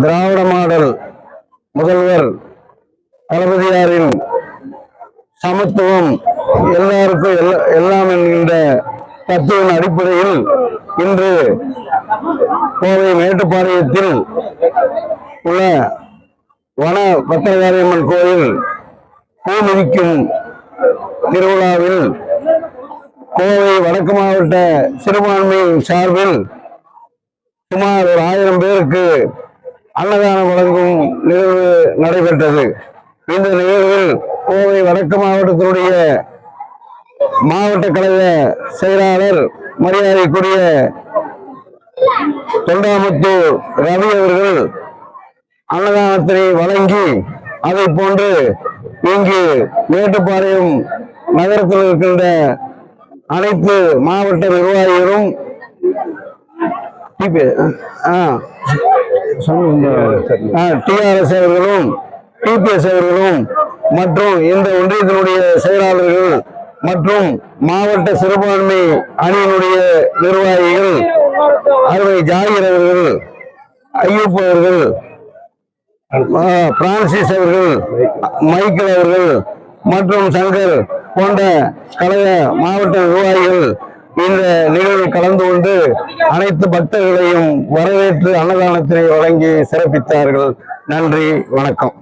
திராவிட model முதல்வர் தளபதியாரின் சமத்துவம் எல்லாருக்கும் எல்லாம் என்கின்ற தத்துவின் அடிப்படையில் இன்று கோவை மேட்டுப்பாளையத்தில் உள்ள வன பத்திரகாரியம்மன் கோயில் பூமிதிக்கும் திருவிழாவில் கோவை வடக்கு மாவட்ட சிறுபான்மையின் சார்பில் சுமார் ஒரு ஆயிரம் பேருக்கு அன்னதானம் வழங்கும் நிகழ்வு நடைபெற்றது. இந்த நிகழ்வில் கோவை வடக்கு மாவட்டத்தினுடைய மாவட்ட கழக செயலாளர் மரியாதைக்குரிய தொண்டாமுத்தூர் ரவி அவர்கள் அன்னதானத்தை வழங்கி அதை போன்று இங்கு மேட்டுப்பாளையம் நகரத்தில் இருக்கின்ற அனைத்து மாவட்ட நிர்வாகிகளும் டிஆர்எஸ் அவர்களும் டிபிஎஸ் அவர்களும் மற்றும் இந்த ஒன்றியத்தினுடைய செயலாளர்கள் மற்றும் மாவட்ட சிறுபான்மை அணியினுடைய நிர்வாகிகள் அருமை ஜாகிர் அவர்கள் ஐயூப் அவர்கள் பிரான்சிஸ் அவர்கள் மைக்கேல் அவர்கள் மற்றும் சங்கர் போன்ற கழக மாவட்ட நிர்வாகிகள் இந்த நிகழ்வில் கலந்து கொண்டு அனைத்து பக்தர்களையும் வரவேற்று அன்னதானத்தினை வழங்கி சிறப்பித்தார்கள். நன்றி வணக்கம்.